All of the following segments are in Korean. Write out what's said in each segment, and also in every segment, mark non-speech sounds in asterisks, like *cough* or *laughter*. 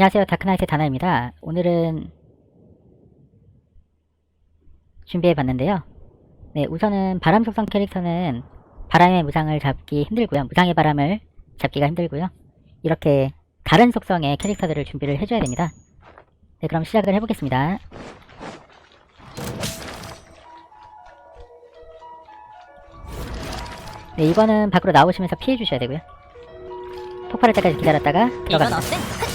안녕하세요. 다크나이트 다나입니다. 오늘은 준비해봤는데요. 네, 우선은 바람 속성 캐릭터는 바람의 무상을 잡기 힘들고요. 무상의 바람을 잡기가 힘들고요. 이렇게 다른 속성의 캐릭터들을 준비를 해줘야 됩니다. 네, 그럼 시작을 해보겠습니다. 네, 이거는 밖으로 나오시면서 피해주셔야 되고요. 폭발할 때까지 기다렸다가 이건 들어갑니다.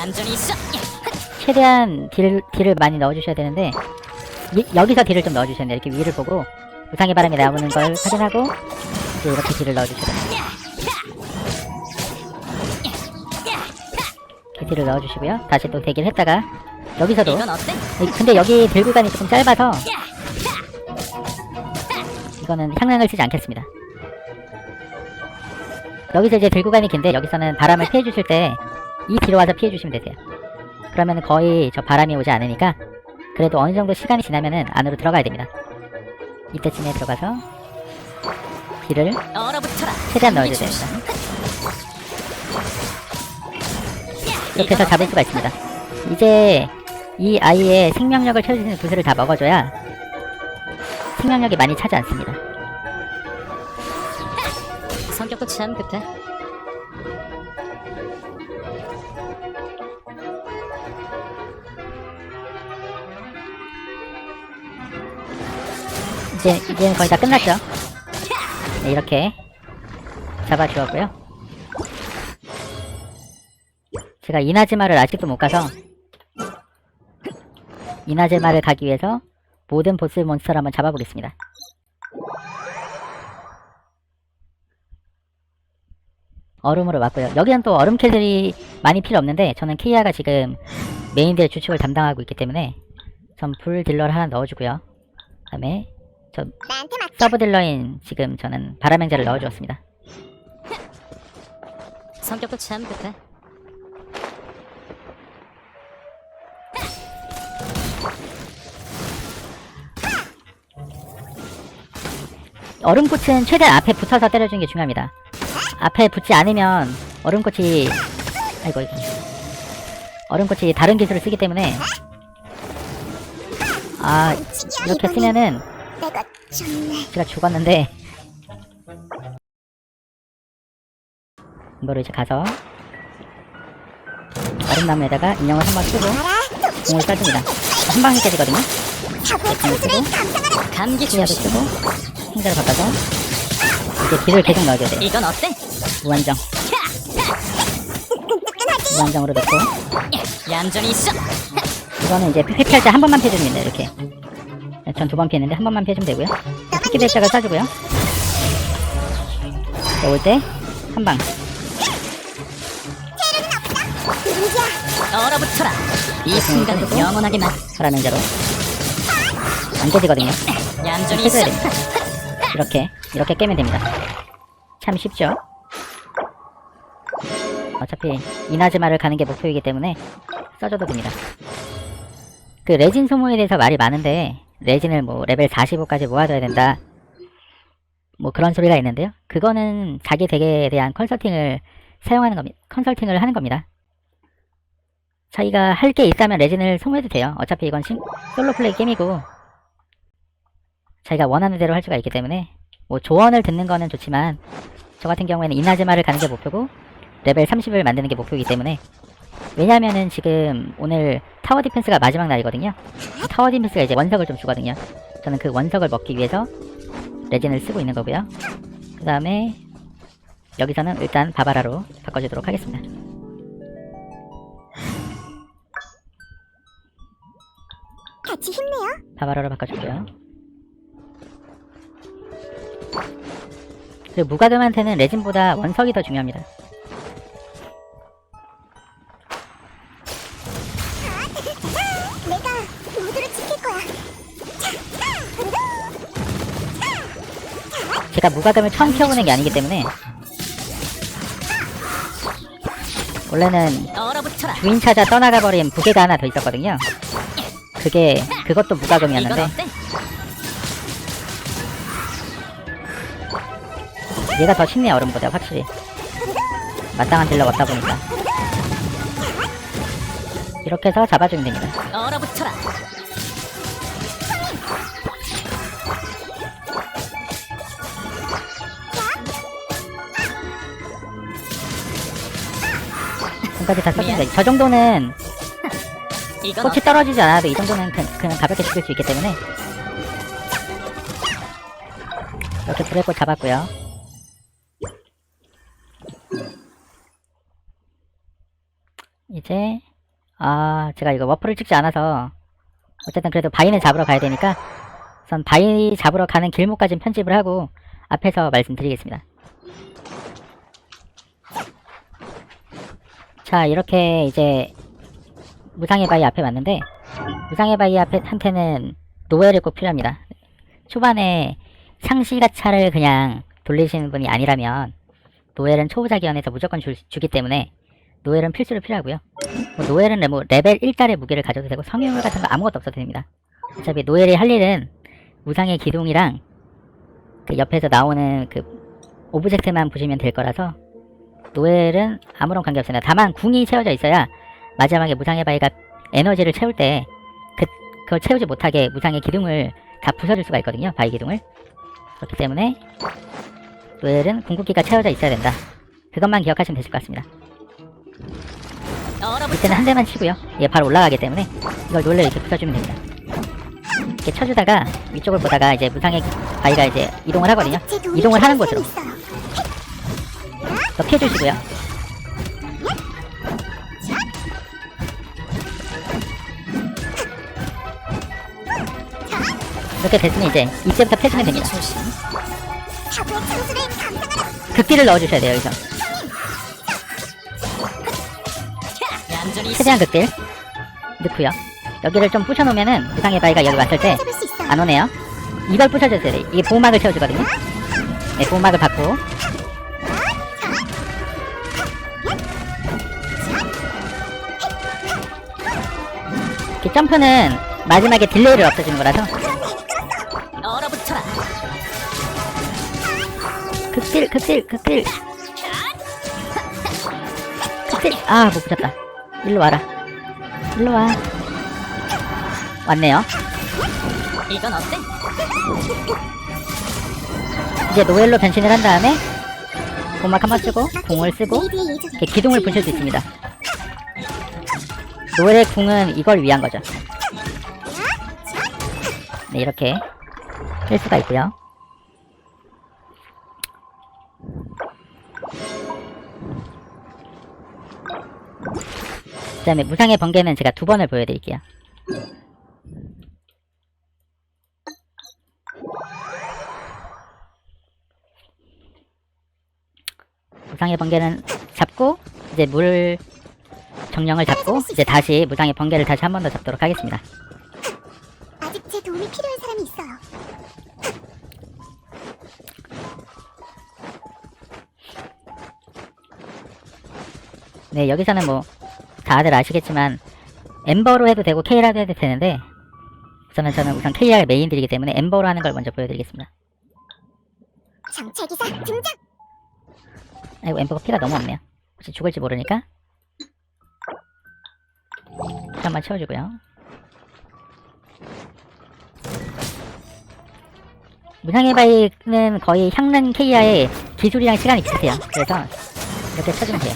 얌전히 있어. 최대한 딜, 딜을 많이 넣어주셔야 되는데 이- 여기서 딜을 좀 넣어주셔야 돼요. 이렇게 위를 보고 무상의 바람이 나오는 걸 확인하고 이제 이렇게 딜을 넣어주셔야 돼요. 이렇게 딜을 넣어주시고요. 다시 또 대기를 했다가 여기서도 이건 어때? 이- 근데 여기 딜 구간이 조금 짧아서 이거는 향랑을 쓰지 않겠습니다. 여기서 이제 딜 구간이 긴데 여기서는 바람을 피해 주실 때 이 뒤로 와서 피해 주시면 되세요. 그러면 거의 저 바람이 오지 않으니까 그래도 어느 정도 시간이 지나면은 안으로 들어가야 됩니다. 이때쯤에 들어가서 얼어붙어라. 최대한 넣어줘야 됩니다. 이렇게 해서 잡을 수가 있습니다. 이제 이 아이의 생명력을 채워주는 구슬을 다 먹어줘야 생명력이 많이 차지 않습니다. 성격도 참 급해. 이제, 이제는 거의 다 끝났죠? 네, 이렇게 잡아주었고요. 제가 이나즈마를 아직도 못 가서 이나즈마를 가기 위해서 모든 보스 몬스터를 한번 잡아보겠습니다. 얼음으로 왔고요. 여기는 또 얼음 캐들이 많이 필요 없는데 저는 케이아가 지금 메인들 주축을 담당하고 있기 때문에 전 불 딜러를 하나 넣어주고요. 그 다음에 저. 서브 딜러인 지금 저는 바람행자를 넣어주었습니다. 성격도 참 급해. 얼음꽃은 최대한 앞에 붙어서 때려주는 게 중요합니다. 앞에 붙지 않으면 얼음꽃이 아이고 이거 얼음꽃이 다른 기술을 쓰기 때문에 아 이렇게 쓰면은 내가 좋네. 제가 죽었는데 이거를 이제 가서 얼음나무에다가 인형을 한 번 쓰고. 공을 쏴줍니다. 한 방에 깨지거든요. 공을 쓰고 감상하라. 감기 조심. 쓰고 행자를 바꿔서 이제 딜을 계속 넣어줘야 돼요. 이건 어때? 무한정 무한정으로 넣고 얌전히 있어. 이거는 이제 회피할 때 한 번만 피해주면 됩니다 이렇게 전 두 번 피했는데 한 번만 피해주면 되고요 토끼 대짝을 쏴주고요 올 때 한방 누구야? 얼어붙어라. 이 순간을 그리고 영원하게 막. 바람행자로 안 깨지거든요 얌전히 있어. 이렇게 이렇게 깨면 됩니다 참 쉽죠 어차피 이나즈마를 가는 게 목표이기 때문에 써줘도 됩니다 그 레진 소모에 대해서 말이 많은데 레진을 뭐 레벨 45까지 모아둬야 된다. 뭐 그런 소리가 있는데요. 그거는 자기 덱에 대한 컨설팅을 사용하는 겁니다 컨설팅을 하는 겁니다. 자기가 할 게 있다면 레진을 소모해도 돼요. 어차피 이건 싱, 솔로 플레이 게임이고 자기가 원하는 대로 할 수가 있기 때문에 뭐 조언을 듣는 거는 좋지만 저 같은 경우에는 이나즈마를 가는 게 목표고 레벨 30을 만드는 게 목표이기 때문에 왜냐면은 지금 오늘 타워 디펜스가 마지막 날이거든요. 타워 디펜스가 이제 원석을 좀 주거든요. 저는 그 원석을 먹기 위해서 레진을 쓰고 있는 거고요. 그 다음에 여기서는 일단 바바라로 바꿔주도록 하겠습니다. 같이 힘내요. 바바라로 바꿔줄게요. 그리고 무가금한테는 레진보다 원석이 더 중요합니다 제가 무가금을 처음 켜보는 게 아니기 때문에. 원래는. 주인 찾아 떠나가버린 부계가 하나 더 있었거든요. 그게 그것도 어때? 얘가 더 쉽네요 얼음보다 확실히. 마땅한 딜러가 없다 보니까. 이렇게 해서 잡아주면 됩니다 지금까지 다 썼습니다 저 정도는 꽃이 떨어지지 않아도 이 정도는 그, 그냥 가볍게 죽일 수 있기 때문에. 이렇게 꽃 잡았고요. 이제 아 제가 이거 워프를 찍지 않아서 어쨌든 그래도 바위는 잡으러 가야 되니까 우선 바위 잡으러 가는 길목까지 편집을 하고 앞에서 말씀드리겠습니다 자 이렇게 이제 무상의 바위 앞에 왔는데 무상의 바위 앞에 한테는 노예를 꼭 필요합니다. 초반에 상시가차를 그냥 돌리시는 분이 아니라면 노예는 초보자 기원에서 무조건 주, 주기 때문에 노예는 필수로 필요하고요. 뭐 노예는 뭐 레벨 1달의 무기를 가져도 되고 성유물 같은 거 아무것도 없어도 됩니다. 어차피 노예를 할 일은 무상의 기둥이랑 그 옆에서 나오는 그 오브젝트만 보시면 될 거라서 노엘은 아무런 관계 없습니다. 다만 궁이 채워져 있어야 마지막에 무상의 바위가 에너지를 채울 때 그, 그걸 채우지 못하게 무상의 기둥을 다 부숴줄 수가 있거든요. 바위 기둥을. 그렇기 때문에 노엘은 궁극기가 채워져 있어야 된다. 그것만 기억하시면 되실 것 같습니다. 이때는 한 대만 치고요. 얘 바로 올라가기 때문에 이걸 놀래 이렇게 부숴주면 됩니다. 이렇게 쳐주다가 위쪽을 보다가 이제 무상의 바위가 이제 이동을 하거든요. 이동을 하는 곳으로. 더 피해주시고요. 이렇게 됐으면 이제 이때부터 펴주면 됩니다. 감상하라. 극딜을 넣어주셔야 돼요, 여기서. 최대한 극딜 넣고요. 여기를 좀 부셔놓으면은 무상의 바위가 여기 왔을 때. 안 오네요. 이걸 부셔줬어야 돼요. 이게 보호막을 채워주거든요. 네, 보호막을 받고. 이렇게 점프는 마지막에 딜레이를 없애주는 거라서 얼어붙어라. 극딜, 극딜, 극딜. 극딜. 아, 못 붙였다. 일로 와라. 일로 와. 왔네요. 이건 어때? 이제 노엘로 변신을 한 다음에 한번 쓰고 궁을 쓰고 예정을 이렇게 기둥을 부실 수 있습니다. 노엘의 궁은 이걸 위한 거죠. 네, 이렇게 할 수가 있고요. 그 다음에 무상의 번개는 제가 두 번을 보여드릴게요. 무상의 번개는 잡고 이제 물 정령을 잡고 이제 다시 무상의 번개를 다시 한 번 더 잡도록 하겠습니다. 아직 제 도움이 필요한 사람이 있어요. 네 여기서는 뭐 다들 아시겠지만 엠버로 해도 되고 K라도 해도 되는데 우선은 저는 우선 K가 메인들이기 때문에 엠버로 하는 걸 먼저 보여드리겠습니다. 정찰기사 등장. 아이고 엠버가 피가 너무 없네요. 혹시 죽을지 모르니까 피 한번 채워주고요. 무상의 바위는 거의 향릉 K야의 기술이랑 시간이 비슷해요. 그래서 이렇게 쳐주면 돼요.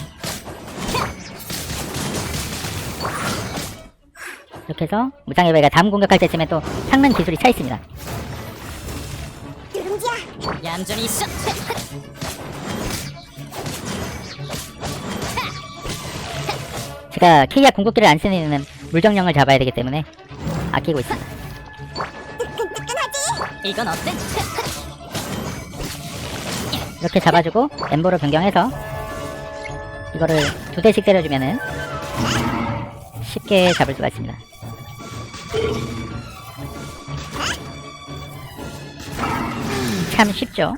이렇게 해서 무상의 바위가 다음 공격할 때쯤에 또 향릉 기술이 차 있습니다. 누룽지야. 얌전히 있어. 제가 K야 궁극기를 안 쓰는 이유는 물정령을 잡아야 되기 때문에 아끼고 있습니다. *laughs* 이건 어때? 이렇게 잡아주고 엠버로 변경해서 이거를 두 대씩 때려주면은 쉽게 잡을 수가 있습니다. 참 쉽죠?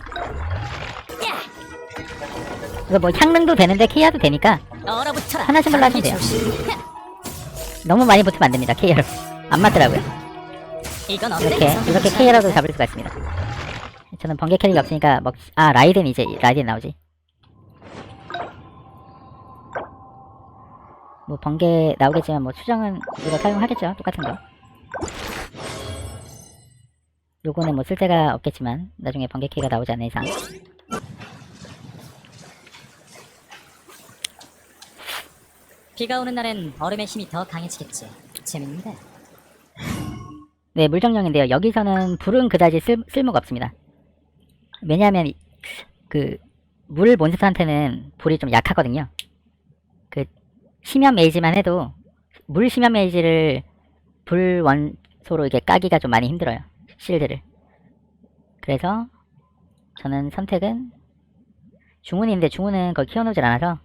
이거 뭐 향릉도 되는데 케이아도 되니까. 하나씩 하시면 돼요. 너무 많이 붙으면 안 됩니다. 케이아로 안 맞더라고요. 이건? 이렇게 이렇게 케이아로도 잡을 수가 있습니다. 저는 번개 캐릭이 없으니까 먹. 아 라이덴 이제 라이덴 나오지. 뭐 번개 나오겠지만 뭐 수정은 이거 사용하겠죠 똑같은 거 요거는 뭐 쓸데가 없겠지만 나중에 번개 키가 나오지 않는 이상 비가 오는 날엔 얼음의 힘이 더 강해지겠지. 재밌는데. 네 물정령인데요. 여기서는 불은 그다지 쓸, 쓸모가 없습니다. 왜냐하면 이- 그물 몬스터한테는 불이 좀 약하거든요. 그 심연 메이지만 해도 물 심연 메이지를 불 원소로 이게 까기가 좀 많이 힘들어요. 실드를 그래서 저는 선택은 중훈인데 중훈은 거의 키워놓질 않아서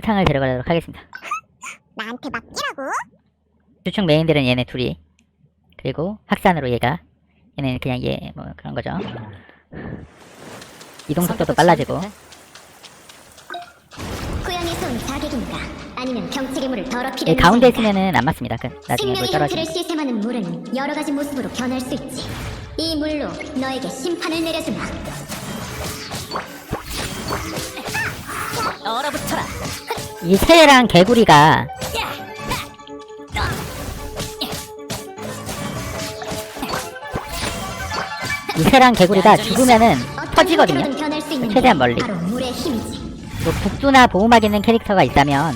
설탕을 데려가도록 하겠습니다 나한테 맡기라고? 주축 메인들은 얘네 둘이 그리고 확산으로 얘가 얘는 그냥 얘 뭐 그런 거죠 이동 속도도 빨라지고 손 자객인가? 아니면 경찰의 물을 얘 더럽히려는 예, 가운데 자인가? 있으면은 안 맞습니다 그 나중에 물 생명의 떨어지면 형태를 시샘하는 물은 여러 가지 모습으로 변할 수 있지. 이 물로 너에게 심판을 내려주마. 이 새랑 개구리가 이 새랑 개구리가 죽으면은 터지거든요. 최대한 게 멀리. 뭐 북두나 보호막 있는 캐릭터가 있다면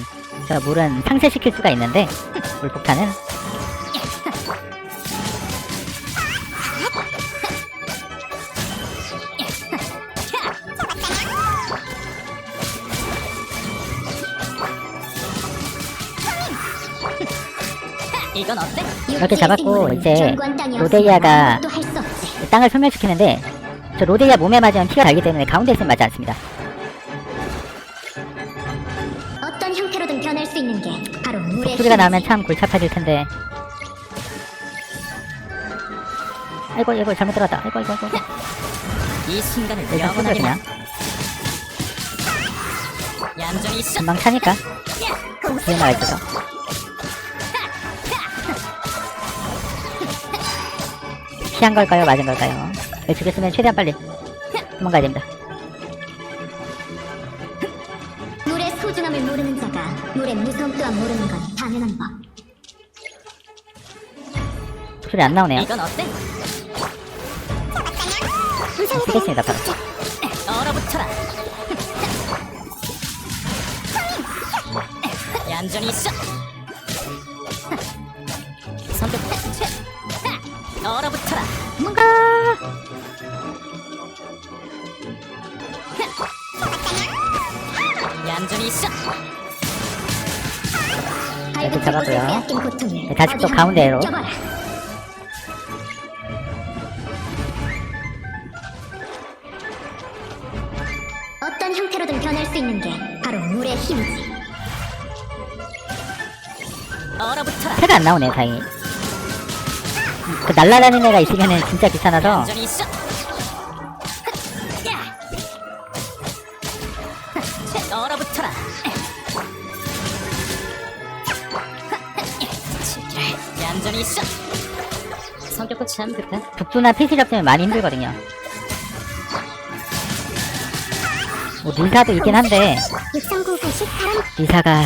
저 물은 상쇄시킬 수가 있는데 물폭탄은 이건 어때? 이렇게 잡았고, 이제 로데이아가. 땅을 소멸시키는데 저 로데이아 몸에 맞으면 피가 달기 때문에 가운데 있으면 맞지 않습니다 어떤 형태로든 변할 수 있는 게 바로 물의 소리가. 나오면 참 골치 아파질 텐데 아이고 아이고 잘못 들어갔다 아이고 아이고 아이고 이 순간을 일단 영원하게 그냥 만- 얌전히 있어. 금방 차니까 뒤에 나가 있어서 피한 걸까요 맞은 걸까요 네, 죽였으면 최대한 빨리 도망가야 됩니다 물의 소중함을 모르는 자가 물의 무서움 또한 모르는 건 당연한 법. 소리 안 나오네요 이건 어때? 쓰겠습니다 바로 얼어붙어라. *laughs* 얌전히 있어. 고통을 네, 다시 또 가운데로. 어떤 형태로든 변할 수 있는 게 바로 물의 힘이지. 얼어붙어라. 패가 안 나오네 다행히 그 날라다니는 애가 있으면은 진짜 귀찮아서 있어. 참 급해. 북두나 PC 접수면 많이 힘들거든요 뭐 리사도 있긴 한데 63080 사람 리사가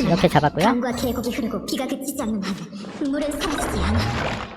이렇게 잡았고요 강과 계곡이 흐르고 비가 그치지 않는 한 물은 사라지지 않아.